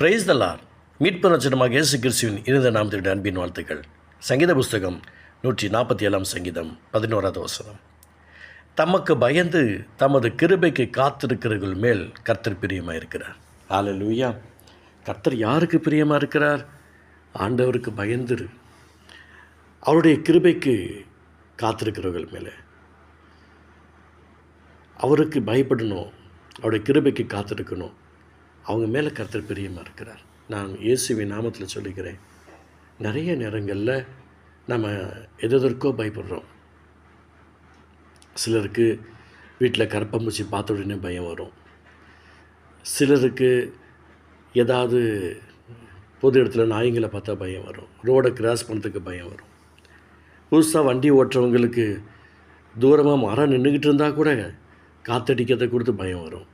Price தல்லார் மீட்பு நட்சத்திரமாக இயேசு கிறிஸ்துவின் இருந்த நாமத்தினுடைய அன்பின் வாழ்த்துக்கள். சங்கீத புஸ்தகம் நூற்றி நாற்பத்தி ஏழாம் சங்கீதம் பதினோராவது வசனம். தமக்கு பயந்து தமது கிருபைக்கு காத்திருக்கிறவர்கள் மேல் கர்த்தர் பிரியமாக இருக்கிறார் ஆல லூயா கர்த்தர் யாருக்கு பிரியமாக இருக்கிறார் ஆண்டவருக்கு பயந்துரு. அவருடைய கிருபைக்கு காத்திருக்கிறவர்கள் மேலே. அவருக்கு பயப்படணும். அவருடைய கிருபைக்கு காத்திருக்கணும். அவங்க மேலே கருத்தர் பிரியமாக இருக்கிறார். நான் இயேசுவின் நாமத்தில் சொல்லிக்கிறேன் நிறைய நேரங்களில் நம்ம எதற்கோ பயப்படுறோம். சிலருக்கு வீட்டில் கரப்பம்பூச்சி பார்த்த உடனே பயம் வரும். சிலருக்கு ஏதாவது பொது இடத்துல நாய்ங்களை பார்த்தா பயம் வரும். ரோடை கிராஸ் பண்ணுறதுக்கு பயம் வரும். புதுசாக வண்டி ஓட்டுறவங்களுக்கு தூரமாக மரம் நின்றுக்கிட்டு இருந்தால் கூட காத்தடிக்கிறதை கொடுத்து பயம் வரும்.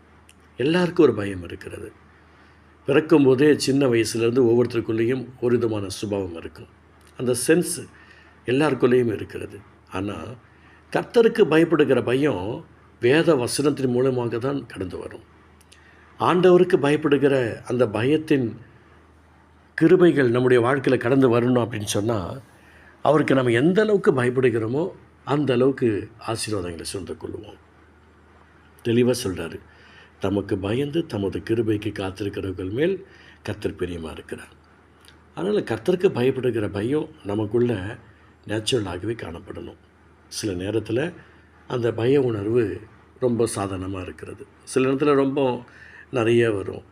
எல்லாருக்கும் ஒரு பயம் இருக்கிறது. பிறக்கும்போதே சின்ன வயசுலேருந்து ஒவ்வொருத்தருக்குள்ளேயும் ஒரு விதமான சுபாவம் இருக்கும். அந்த சென்ஸ் எல்லாருக்குள்ளேயும் இருக்கிறது. ஆனால் கர்த்தருக்கு பயப்படுகிற பயம் வேத வசனத்தின் மூலமாக தான் கடந்து வரும். ஆண்டவருக்கு பயப்படுகிற அந்த பயத்தின் கிருபைகள் நம்முடைய வாழ்க்கையில் கடந்து வரணும் அப்படின்னு சொன்னால் அவருக்கு நம்ம எந்த அளவுக்கு பயப்படுகிறோமோ அந்த அளவுக்கு ஆசீர்வாதங்களை சொந்த கொள்வோம் தெளிவாக சொல்கிறாரு தமக்கு பயந்து தமது கிருபைக்கு காத்திருக்கிறவர்கள் மேல் கத்தர் பிரியமாக இருக்கிறார். அதனால் கர்த்தருக்கு பயப்படுகிற பயம் நமக்குள்ள நேச்சுரலாகவே காணப்படணும். சில நேரத்தில் அந்த பய உணர்வு ரொம்ப சாதாரணமாக இருக்கிறது. சில நேரத்தில் ரொம்ப நிறைய வரும்.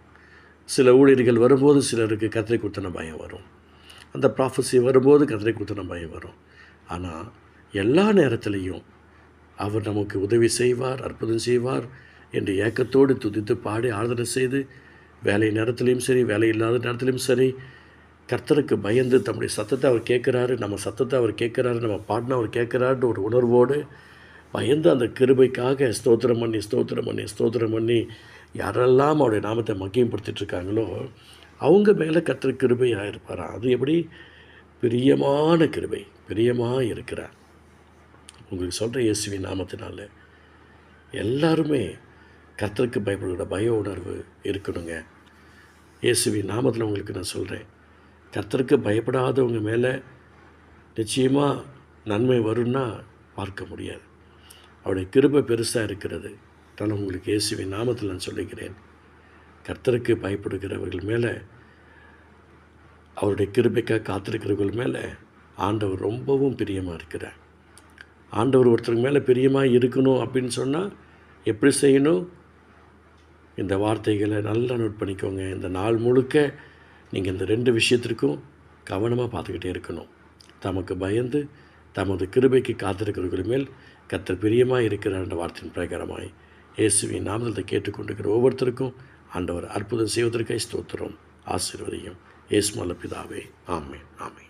சில ஊழியர்கள் வரும்போது சிலருக்கு கத்திரை குத்தின பயம் வரும். அந்த ப்ராஃபஸி வரும்போது கத்திரை குத்தின பயம் வரும். ஆனால் எல்லா நேரத்துலேயும் அவர் நமக்கு உதவி செய்வார் அற்புதம் செய்வார் என்று ஏக்கத்தோடு துதித்து பாடி ஆராதனை செய்து வேலை நேரத்திலையும் சரி வேலை இல்லாத நேரத்திலையும் சரி கர்த்தருக்கு பயந்து தம்முடைய சத்தத்தை அவர் கேட்குறாரு நம்ம சத்தத்தை அவர் கேட்குறாரு நம்ம பாடினா அவர் கேட்குறாருன்ற ஒரு உணர்வோடு பயந்து அந்த கிருபைக்காக ஸ்தோத்திரம் பண்ணி ஸ்தோத்திரம் பண்ணி ஸ்தோத்திரம் பண்ணி யாரெல்லாம் அவருடைய நாமத்தை மக்கியப்படுத்திட்டுருக்காங்களோ அவங்க மேலே கர்த்தர் கிருபையாக இருப்பாரா? அது எப்படி? பிரியமான கிருபை பிரியமாக இருக்கிறார். உங்களுக்கு சொல்கிற இயேசுவி நாமத்தினால எல்லாருமே கர்த்தருக்கு பயப்படுகிற பய உணர்வு இருக்கணுங்க. இயேசுவி நாமத்தில் உங்களுக்கு நான் சொல்கிறேன் கர்த்தருக்கு பயப்படாதவங்க மேலே நிச்சயமாக நன்மை வரும்னா பார்க்க முடியாது. அவருடைய கிருபை பெருசாக இருக்கிறது. நான் உங்களுக்கு இயேசுவி நாமத்தில் நான் சொல்லுகிறேன். கர்த்தருக்கு பயப்படுகிறவர்கள் மேலே அவருடைய கிருபைக்காக காத்திருக்கிறவர்கள் மேலே ஆண்டவர் ரொம்பவும் பிரியமாக இருக்கிறார். ஆண்டவர் ஒருத்தருக்கு மேலே பிரியமாக இருக்கணும் அப்படின்னு சொன்னால் எப்படி செய்யணும்? இந்த வார்த்தைகளை நல்லா நோட் பண்ணிக்கோங்க. இந்த நாள் முழுக்க நீங்கள் இந்த ரெண்டு விஷயத்திற்கும் கவனமாக பார்த்துக்கிட்டே இருக்கணும். தமக்கு பயந்து தமது கிருபைக்கு காத்திருக்கிறவர்கள் மேல் கத்தர் பிரியமாக இருக்கிறார் என்ற வார்த்தையின் பிரகாரமாய் இயேசுவின் நாமத்தை கேட்டுக்கொண்டிருக்கிற ஒவ்வொருத்தருக்கும் ஆண்டவர் அற்புதம் செய்வதற்காக ஸ்தோத்திரம் ஆசீர்வதியும். இயேசு மல்ல பிதாவே. ஆமே ஆமே